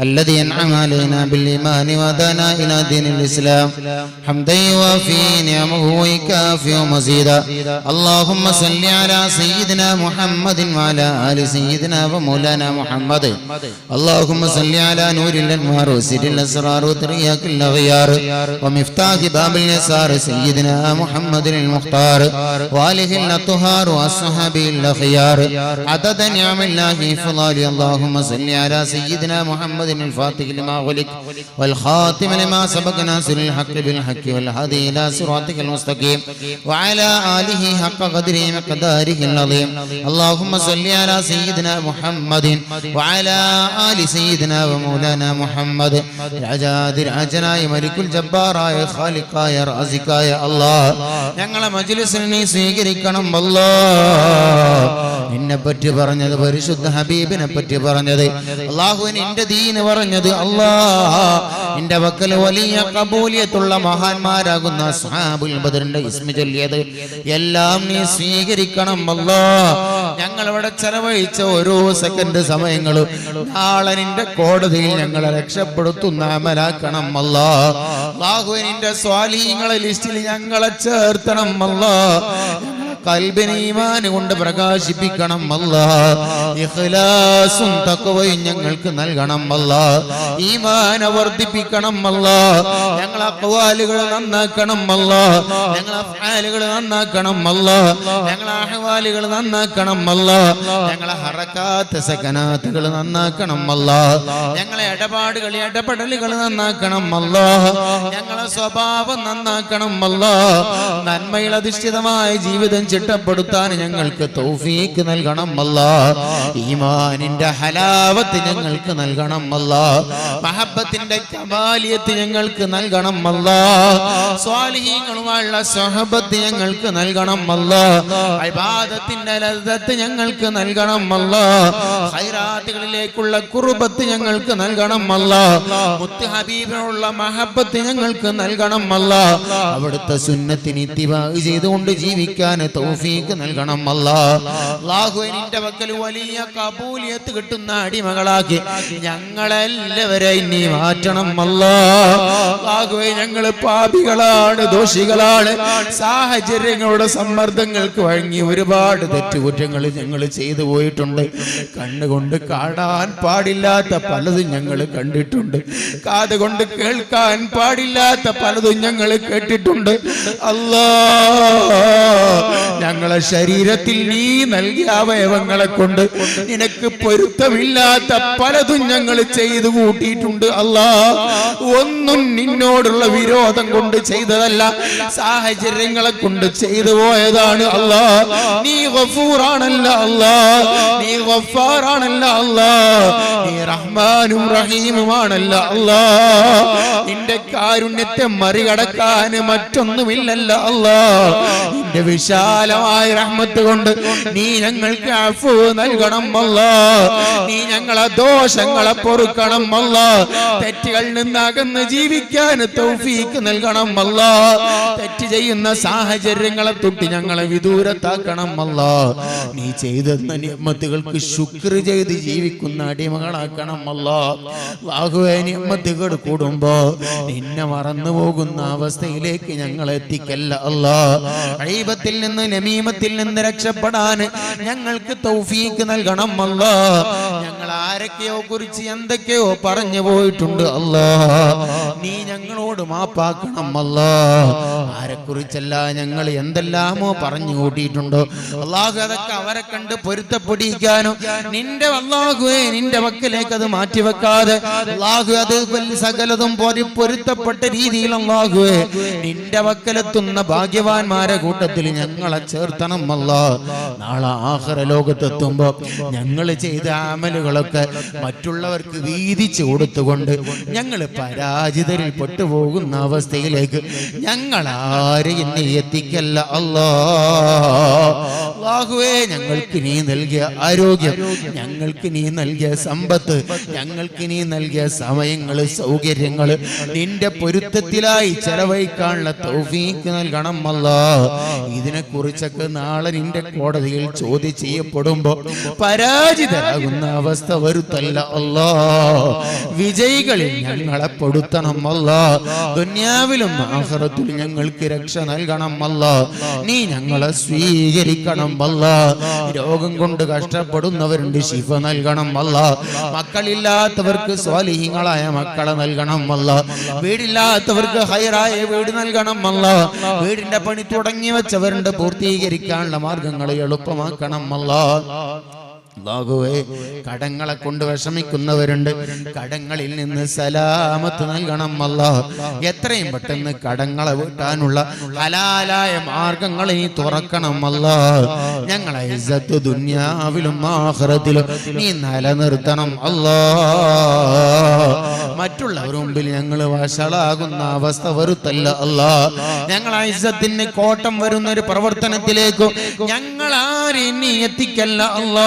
الذي أنعم علينا بالإيمان وهدانا إلى دين الإسلام. حمدا يوافي نعمه ويكافئ مزيدا. اللهم صل على سيدنا محمد وعلى آل سيدنا ومولانا محمد. اللهم صل على نور الأنوار وسر الأسرار وترياك الأغيار. ومفتاح باب اليسار سيدنا محمد المختار. وآله الأطهار وأصحابه الأخيار. عدد نعم الله فضال اللهم صل على سيدنا محمد الفاتح لما غلق والخاتم لما سبق ناصر الحق بالحق والهادي إلى صراطك المستقيم وعلى آله حق قدره مقداره العظيم اللهم صل على سيدنا محمد وعلى آل سيدنا ومولانا محمد രാജാതി രാജനായ മലിക്കുൽ ജബ്ബാറായ ഖാലിഖായ റാസിഖായ അല്ലാഹ് ഞങ്ങളെ മജ്ലിസിനെ നീ സ്വീകരിക്കണം അല്ലാ നിന്നെ പറ്റി പറഞ്ഞത് പരിശുദ്ധ ഹബീബിനെ പറ്റി പറഞ്ഞത് അള്ളാഹുവിന് എന്റെ ദീന് പറഞ്ഞത് അല്ലാ എന്റെ വക്കൽ വലിയ കബൂലിയത്തുള്ള മഹാന്മാരാകുന്ന സാബുൽ ബദറിന്റെ ഇസ്മി ചൊല്ലിയത്. എല്ലാം നീ സ്വീകരിക്കണം അല്ലാ. ഞങ്ങൾ ഇവിടെ ചെലവഴിച്ച ഓരോ സെക്കൻഡ് സമയങ്ങളും നാളെ നിന്റെ കോടതിയിൽ ഞങ്ങളെ രക്ഷപ്പെടുത്തുന്ന അമലാക്കണം അല്ലാ. ബാഹുവിന്റെ സ്വാലീങ്ങളെ ലിസ്റ്റിൽ ഞങ്ങളെ ചേർത്തണം അല്ലാ. കൽബിനെ ഈമാന് കൊണ്ട് പ്രകാശിപ്പിക്കണം അല്ല. ഇഖ്ലാസും തഖ്വയും ഞങ്ങൾക്ക് നൽകണം അല്ല. ഈമാന വർദ്ധിപ്പിക്കണം അല്ല. ഞങ്ങളെ അഖ്വാലുകൾ നന്നാക്കണം അല്ല. ഞങ്ങളെ അഫ്ആലുകൾ നന്നാക്കണം അല്ല. ഞങ്ങളെ അഹ്വാലുകൾ നന്നാക്കണം അല്ല. ഞങ്ങളെ ഹറക്കാത്ത സകനാത്തുകൾ നന്നാക്കണം അല്ല. ഞങ്ങളെ ഇടപാടുകൾ ഇടപെടലുകൾ നന്നാക്കണം അല്ല. ഞങ്ങളെ സ്വഭാവം നന്നാക്കണം അല്ല. നന്മയിൽ അധിഷ്ഠിതമായ ജീവിതം ചിട്ടപ്പെടുത്താൻ ഞങ്ങൾക്ക് തൗഫീക്ക് നൽകണം അല്ല ഈമാനിന്റെ ഹലാവത്ത് ഞങ്ങൾക്ക് നൽകണം അല്ല മഹബത്തിന്റെ കമാലിയത്ത് ഞങ്ങൾക്ക് നൽകണം അല്ല. സ്വാലിഹീങ്ങളുമായുള്ള സഹബത്ത് ഞങ്ങൾക്ക് നൽകണം അല്ല. ഇബാദത്തിന്റെ ലത്ത് ഞങ്ങൾക്ക് നൽകണം അല്ല. ഹൈറാത്തുകളിലേക്കുള്ള കുറുബത്ത് ഞങ്ങൾക്ക് നൽകണം അല്ല. മുത്ത് ഹബീബിനുള്ള മഹബത്ത് ഞങ്ങൾക്ക് നൽകണം അല്ല. അവിടുത്തെ സുന്നത്തിന് ഇത്തിവാഹ് ചെയ്തുകൊണ്ട് ജീവിക്കാൻ തൗഫീക്ക് നൽകണം അല്ല. ലാഹുവിന്റെ വക്കൽ വലിയ കബൂലിയത്ത് കിട്ടുന്ന അടിമകളാക്കി ഞങ്ങളെല്ലാവരെയും നീ മാറ്റണം അല്ല. അല്ലാഹുവേ ഞങ്ങൾ പാപികളാണ് ദോഷികളാണ്. സാഹചര്യങ്ങളുടെ സമ്മർദ്ദങ്ങൾക്ക് വഴങ്ങി ഒരുപാട് തെറ്റുകുറ്റങ്ങൾ ഞങ്ങൾ ചെയ്തു പോയിട്ടുണ്ട്. കണ്ണുകൊണ്ട് കാണാൻ പാടില്ലാത്ത പലതും ഞങ്ങൾ കണ്ടിട്ടുണ്ട്. കാതുകൊണ്ട് കേൾക്കാൻ പാടില്ലാത്ത പലതും ഞങ്ങൾ കേട്ടിട്ടുണ്ട്. അല്ലാ ഞങ്ങളെ ശരീരത്തിൽ നീ നൽകിയ അവയവങ്ങളെ കൊണ്ട് നിനക്ക് പൊരുത്തമില്ലാത്ത പലതും ഞങ്ങൾ ചെയ്തു കൂട്ടിയിട്ടുണ്ട്. അല്ലാ. ഒന്നും നിന്നോടുള്ള വിരോധം കൊണ്ട് ചെയ്തതല്ല സാഹചര്യങ്ങളെ കൊണ്ട് ചെയ്തു പോയതാണ് അല്ലാ. നീ ഗഫൂറാണല്ല അല്ലാ. നീ ഗഫാറാണല്ല അല്ലാ. നീ റഹ്മാനും റഹീമുമാണല്ല അല്ലാ. നിന്റെ കാരുണ്യത്തെ മറികടക്കാൻ മറ്റൊന്നുമില്ലല്ല അല്ലാ. നിന്റെ വിശാലമായ റഹ്മത്ത് കൊണ്ട് നീ ഞങ്ങൾക്ക് അഫു നൽകണം അല്ല. നീ ഞങ്ങളെ ദോഷങ്ങളെ പൊറുക്കണം അല്ല. തെറ്റുകളിൽ നിന്നാകുന്ന ജീവിക്കാൻ തൗഫീക്ക് നൽകണം അല്ല തെറ്റ് ചെയ്യുന്ന സാഹചര്യങ്ങളെ തൊട്ട് ഞങ്ങളെ വിദൂരത്താക്കണം അല്ല നീ ചെയ്ത നിയമത്തുകൾക്ക് ശുക്ർ ചെയ്ത് ജീവിക്കുന്ന അടിമകളാക്കണം അല്ല വാഹുവേ നിയമത്തുകൾ കൂടുമ്പോ നിന്നെ മറന്നു പോകുന്ന അവസ്ഥയിലേക്ക് ഞങ്ങൾ എത്തിക്കല്ല അല്ല അഴീപത്തിൽ നിന്ന് നമീമത്തിൽ നിന്ന് രക്ഷപ്പെടാൻ ഞങ്ങൾക്ക് തൗഫീക്ക് നൽകണം അല്ല ഞങ്ങൾ ആരൊക്കെയോ കുറിച്ച് എന്തൊക്കെയോ പറഞ്ഞു പോയിട്ടുണ്ട് അല്ലാ. നീ ഞങ്ങളോട് മാപ്പാക്കണം അല്ല. ആരെ കുറിച്ചല്ല ഞങ്ങൾ എന്തെല്ലാമോ പറഞ്ഞു കൂട്ടിയിട്ടുണ്ടോ. അള്ളാഹു അതൊക്കെ അവരെ കണ്ട് പൊരുത്തപ്പെടിക്കാനോ നിന്റെ അള്ളാഹുവേ നിന്റെ വക്കിലേക്ക് അത് മാറ്റിവെക്കാതെ അള്ളാഹു അത് സകലതും പൊരി പൊരുത്തപ്പെട്ട രീതിയിൽ അള്ളാഹുവേ നിന്റെ വക്കലെത്തുന്ന ഭാഗ്യവാന്മാരെ കൂട്ടത്തിൽ ഞങ്ങളെ ചേർത്തണം അല്ല. നാളെ ആഹ്റ ലോകത്തെത്തുമ്പോ ഞങ്ങൾ ചെയ്ത ആമലുകളൊക്കെ മറ്റുള്ളവർക്ക് വീതിച്ചു കൊടുത്തുകൊണ്ട് ഞങ്ങൾ പരാജിതരിൽ പെട്ടുപോകുന്ന അവസ്ഥയിലേക്ക് ഞങ്ങൾ ആരെയും നീ എത്തിക്കല്ല. അല്ലാഹുവേ ഞങ്ങൾക്ക് നീ നൽകിയ ആരോഗ്യം ഞങ്ങൾക്ക് നീ നൽകിയ സമ്പത്ത് ഞങ്ങൾക്ക് നീ നൽകിയ സമയങ്ങൾ സൗകര്യങ്ങൾ നിന്റെ പൊരുത്തത്തിലായി ചെലവഴിക്കാനുള്ള തൗഫീക്ക് നൽകണം. അല്ല. ഇതിനെക്കുറിച്ചൊക്കെ നാളെ നിന്റെ കോടതിയിൽ ചോദ്യം ചെയ്യപ്പെടുമ്പോൾ പരാജിതരാകുന്ന അവസ്ഥ വരുത്തല്ല. അല്ലാ. വിജയികളിൽ ഞങ്ങളെ പെടുത്തണം അല്ല. ദുന്യാവിലും ആഹ്റത്തിൽ ഞങ്ങൾക്ക് രക്ഷ നൽകണം അല്ല. നീ ഞങ്ങളെ സ്വീകരിക്കണം അല്ല. രോഗം കൊണ്ട് കഷ്ടപ്പെടുന്നവരുണ്ട് ശിഫ നൽകണം അല്ല. മക്കളില്ലാത്തവർക്ക് സ്വാലിഹീങ്ങളായ മക്കളെ നൽകണം അല്ല. വീടില്ലാത്തവർക്ക് ഹൈറായ വീട് നൽകണം അല്ല. വീടിന്റെ പണി തുടങ്ങി വെച്ചവരുണ്ട് പൂർത്തീകരിക്കാനുള്ള മാർഗങ്ങൾ എളുപ്പമാക്കണം അല്ല. അല്ലാഹുവേ കടങ്ങളെ കൊണ്ട് വിഷമിക്കുന്നവരുണ്ട്. കടങ്ങളിൽ നിന്ന് സലാമത്ത് നൽകണം അല്ലാഹ്. എത്രയും പെട്ടെന്ന് കടങ്ങളെ വീട്ടാനുള്ള ഹലാലായ മാർഗങ്ങൾ നീ തുറക്കണം അല്ലാഹ്. ഞങ്ങളെ ഇസ്സത്ത് ദുന്യാവിലും ആഖിറത്തിലും നീ നിലനിർത്തണം അല്ലാ മറ്റുള്ളവരുടെ മുമ്പിൽ ഞങ്ങൾ വഷളാകുന്ന അവസ്ഥ വരുത്തല്ല അല്ലാ ഞങ്ങൾ ഇസ്സത്തിന് കോട്ടം വരുന്ന ഒരു പ്രവർത്തനത്തിലേക്കും ഞങ്ങൾ ആരെയും എത്തിക്കല്ല അല്ലാ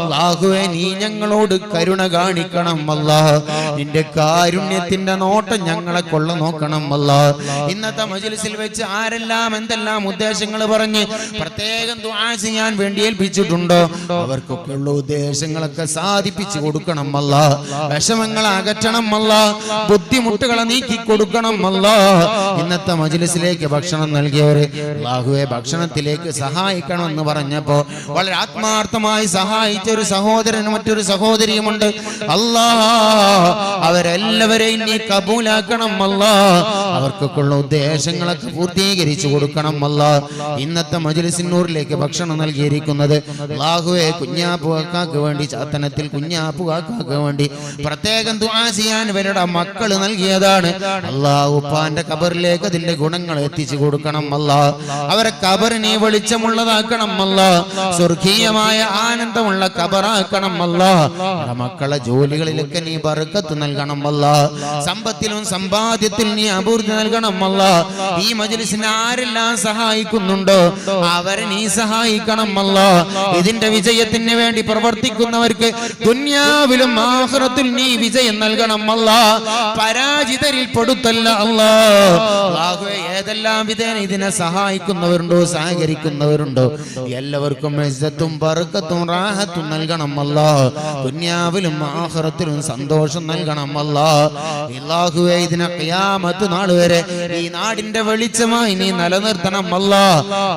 അല്ലാഹുവേ നീ ഞങ്ങളോട് കരുണ കാണിക്കണം അല്ല നിന്റെ കാരുണ്യത്തിന്റെ നോട്ടം ഞങ്ങളെ കൊള്ള നോക്കണം അല്ലാഹ് ഇന്നത്തെ മജ്ലിസിൽ വെച്ച് ആരെല്ലാം എന്തെല്ലാം ഉദ്ദേശങ്ങൾ പറഞ്ഞ് പ്രത്യേകം ദുആ ചെയ്യാൻ വേണ്ടി ഏൽപ്പിച്ചിട്ടുണ്ടോ? അവർക്കൊക്കെ ഉള്ള ഉദ്ദേശങ്ങളൊക്കെ സാധിപ്പിച്ചു കൊടുക്കണം അല്ല വിഷമങ്ങൾ അകറ്റണം അല്ല ബുദ്ധിമുട്ടുകളെ നീക്കി കൊടുക്കണം അല്ല ഇന്നത്തെ മജ്ലിസിലേക്ക് ഭക്ഷണം നൽകിയവര് അള്ളാഹുവെ ഭക്ഷണത്തിലേക്ക് സഹായിക്കണം എന്ന് പറഞ്ഞപ്പോ വളരെ ആത്മാർത്ഥമായി സഹായിച്ച ഒരു സഹോദരനും മറ്റൊരു സഹോദരിയുമുണ്ട്. അല്ലാ അവരെല്ലാവരെയും നീ കബൂലാക്കണം അല്ല. അവർക്കൊക്കെയുള്ള ഉദ്ദേശങ്ങളൊക്കെ പൂർത്തീകരിച്ചു കൊടുക്കണം അല്ല. ഇന്നത്തെ മജുലിസിന്നൂറിലേക്ക് ഭക്ഷണം നൽകിയിരിക്കുന്നത് ലാഹുവെ കുഞ്ഞാപ്പുവാക്കാക്ക് വേണ്ടി ചാത്തനത്തിൽ കുഞ്ഞാപ്പുവാക്കാക്ക് വേണ്ടി പ്രത്യേകം ദുആ ചെയ്യാൻ ഇവരുടെ മക്കൾ നൽകിയതാണ്. അള്ളാഹുപ്പാന്റെ കബറിലേക്ക് അതിന്റെ ഗുണങ്ങൾ എത്തിച്ചു കൊടുക്കണം അല്ല. അവരെ കബറിനെ വെളിച്ചമുള്ളതാക്കണം അല്ല. സ്വർഗീയമായ ആനന്ദമുള്ള കബറാക്കണം അല്ല. മക്കളെ ജോലികളിലൊക്കെ നീ ബർക്കത്ത് നൽകണം അല്ല. സമ്പത്തിലും സമ്പാദ്യത്തിൽ നീ അഭിവൃദ്ധി നൽകണം ഈ മജ്ലിസിനെ ആരെല്ലാം സഹായിക്കുന്നുണ്ടോ? അവരെ നീ സഹായിക്കണം ഇതിന്റെ വിജയത്തിന് വേണ്ടി പ്രവർത്തിക്കുന്നവർക്ക് ദുന്യാവിലും ആഹ്റത്തിൽ നീ വിജയം നൽകണം പരാജിതരിൽ പെടുത്തല്ല അല്ലാഹുവെ ഏതെല്ലാം വിധേന ഇതിനെ സഹായിക്കുന്നവരുണ്ടോ സഹകരിക്കുന്നവരുണ്ടോ? എല്ലാവർക്കും മെസ്സത്തും പറക്കത്തും റാഹത്തും നൽകണം ദുന്യാവിലും ആഹ്റത്തിലും സന്തോഷം നൽകണം അല്ലാഹുവേ ഇതിനെ ഖിയാമത്ത് നാൾ വരെ ഈ നാടിന്റെ വെളിച്ചമായി നീ നിലനിർത്തണം അല്ല.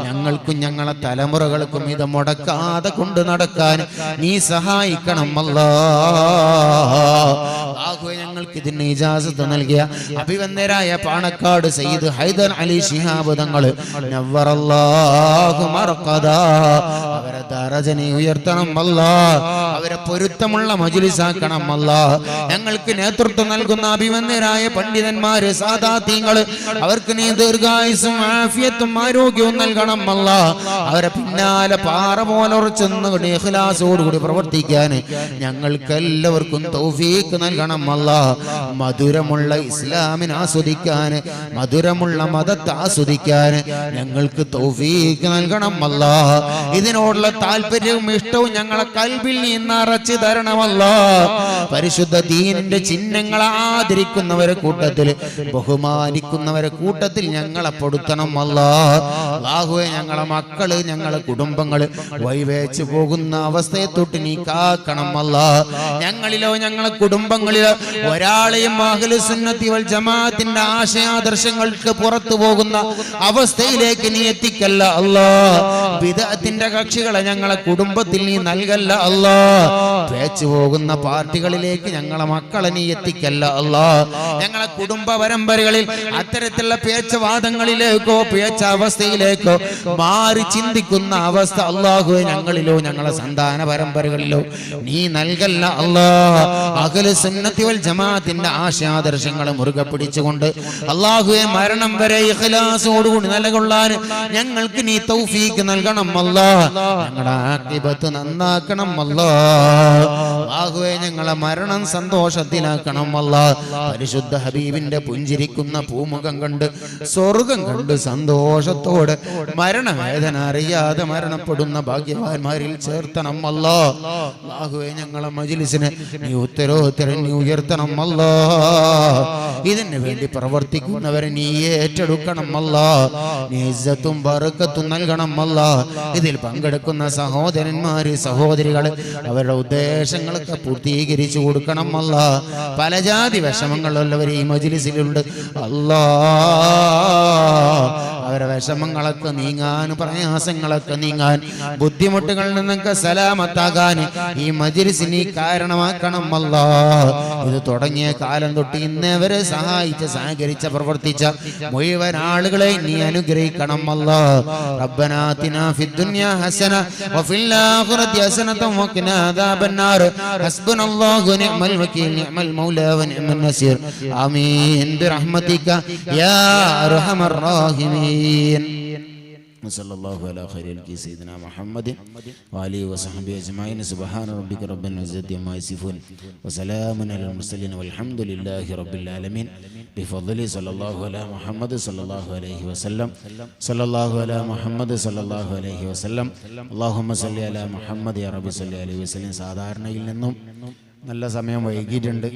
ഞങ്ങൾക്കും ഞങ്ങളെ തലമുറകൾക്കും ഇത് മുടക്കാതെ കൊണ്ട് നടക്കാൻ നീ സഹായിക്കണം അല്ലാ. അല്ലാഹുവേ ഞങ്ങൾക്ക് ഇതിന് ഇജാസത്ത് നൽകിയ അഭിവന്ദരായ പാണക്കാട് സയ്യിദ് ഹൈദർ അലി ശിഹാബ് തങ്ങൾ അവരെ ദറജനെ ഉയർത്തണം അല്ല. അവരെ പൊരുത്തമുള്ള മജുലിസാക്കണം അല്ല ഞങ്ങൾക്ക് നേതൃത്വം നൽകുന്ന അഭിമന്യരായ പണ്ഡിതന്മാര് സാധാത്യങ്ങൾ അവർക്ക് നീ ദീർഘായുസും ആഫിയത്തും ആരോഗ്യവും നൽകണം അല്ല അവരെ പിന്നാലെ പാറ പോലെ ഉറച്ചെന്ന് ഇഖ്ലാസോടുകൂടി പ്രവർത്തിക്കാൻ ഞങ്ങൾക്ക് എല്ലാവർക്കും തൗഫീക്ക് നൽകണം അല്ല മധുരമുള്ള ഇസ്ലാമിനെ ആസ്വദിക്കാൻ മധുരമുള്ള മതത്തെ ആസ്വദിക്കാൻ ഞങ്ങൾക്ക് തൗഫീക്ക് നൽകണം അല്ല ഇതിനോടുള്ള താല്പര്യവും ഇഷ്ടവും ഞങ്ങളെ കൽവിൽ നീ നിറച്ചു തരണമല്ല. പരിശുദ്ധ ദീനിന്റെ ചിഹ്നങ്ങൾ ആദരിക്കുന്നവരെ കൂട്ടത്തിൽ ബഹുമാനിക്കുന്നവരെ കൂട്ടത്തിൽ ഞങ്ങളെ പെടുത്തണം അല്ലാഹുവേ ഞങ്ങളെ മക്കൾ ഞങ്ങളെ കുടുംബങ്ങൾ വൈവേച്ച് പോകുന്ന അവസ്ഥയെ തൊട്ട് നീ കാക്കണം അല്ല. ഞങ്ങളിലോ ഞങ്ങളെ കുടുംബങ്ങളിലോ ഒരാളെയും സുന്നത്തി വൽ ജമാഅത്തിന്റെ ആശയാദർശങ്ങൾക്ക് പുറത്തു പോകുന്ന അവസ്ഥയിലേക്ക് നീ എത്തിക്കല്ല അല്ലാ. വിധത്തിന്റെ കക്ഷികളെ ഞങ്ങളെ കുടുംബത്തിൽ നീ നൽകല്ല അല്ലാ. പേച്ചു പോകുന്ന പാർട്ടികളിലേക്ക് ഞങ്ങളെ മക്കളെ നീ എത്തിക്കല്ല അല്ലാ. ഞങ്ങളെ കുടുംബ പരമ്പരകളിൽ അത്തരത്തിലുള്ള പേച്ചവാദങ്ങളിലേക്കോ പേച്ച അവസ്ഥയിലേക്കോ മാറി ചിന്തിക്കുന്ന അവസ്ഥ അള്ളാഹു ഞങ്ങളിലോ ഞങ്ങളെ സന്താന പരമ്പരകളിലോ നീ നൽകല്ല അല്ലാ അകൽ സുന്നത്തി വൽ ജമാഅത്തിന്റെ ആശയാദർശങ്ങൾ മുറുകെ പിടിച്ചുകൊണ്ട് അള്ളാഹുവെ മരണം വരെ ഇഖലാസോടുകൂടി നിലകൊള്ളാൻ ഞങ്ങൾക്ക് നീ തൗഫീക്ക് നൽകണം അല്ലാ ഞങ്ങളുടെ ആക്തിപത്ത് നന്നാക്കണം അല്ലാ ആഹുവെ ഞങ്ങളെ മരണം സന്തോഷത്തിലാക്കണം അല്ലാ പരിശുദ്ധ ഹബീബിന്റെ പുഞ്ചിരിക്കുന്ന പൂമുഖം കണ്ട് സ്വർഗം കണ്ട് സന്തോഷത്തോടെ മരണവേദന അറിയാതെ മരണപ്പെടുന്ന ഭാഗ്യവാന്മാരിൽ ചേർത്തണം അല്ലോ. ആഹുവെ ഞങ്ങളെ മജിലിസിനെ നീ ഉത്തരോത്തരം നീ ഉയർത്തണം അല്ലോ. ഇതിനു വേണ്ടി പ്രവർത്തിക്കുന്നവരെ നീ ഏറ്റെടുക്കണം അല്ല. നീ ഇസ്സത്തും ബറക്കത്തും നൽകണം അല്ല. ഇതിൽ പങ്കെടുക്കുന്ന സഹോദരന്മാര് സഹോദരികൾ അവരുടെ ഉദ്ദേശങ്ങളൊക്കെ പൂർത്തീകരിച്ചു കൊടുക്കണം അല്ല. പല ജാതി വിഷമങ്ങളുള്ളവർ ഈ മജിലിസിലുണ്ട്. അല്ലാ. അവരെ വിഷമങ്ങളൊക്കെ നീങ്ങാൻ പ്രയാസങ്ങളൊക്കെ നീങ്ങാൻ ബുദ്ധിമുട്ടുകളിൽ നിന്നൊക്കെ സലാമത്താകാൻ ഈ മജിരിസിനെ കാരണമാക്കണം അല്ല. ഇത് തുടങ്ങിയ കാലം തൊട്ട് ഇന്നേവരെ സഹായിച്ച് സഹകരിച്ച പ്രവർത്തിച്ച മുഴുവൻ ആളുകളെ നീ അനുഗ്രഹിക്കണം അല്ല. റബ്ബനാത്തിന ഫിദ്ദുനിയ ഹസന വഫിൽ ആഖിറതി ഹസനത വഖിന അദാബന്നാർ ഹസ്ബുനല്ലാഹു നിഅമൽ വകീൽ നിഅമൽ മൗലാ വനിഅമൻ നസീർ. ആമീൻ. ബിറഹ്മതിക യാ അർഹമർ റാഹിമീൻ. برحمتك يا أرحم الراحمين وصلى الله على خير الخلق سيدنا محمد وآله وصحبه أجمعين سبحان ربك رب العزة عما يصفون وسلام على المرسلين والحمد لله رب العالمين بفضل صلى الله على محمد صلى الله عليه وسلم صلى الله على محمد صلى الله عليه وسلم اللهم صل على محمد يا رب صل عليه وسلم സാധാരണയിൽ നിന്നും നല്ല സമയം വൈകിയിട്ടുണ്ട്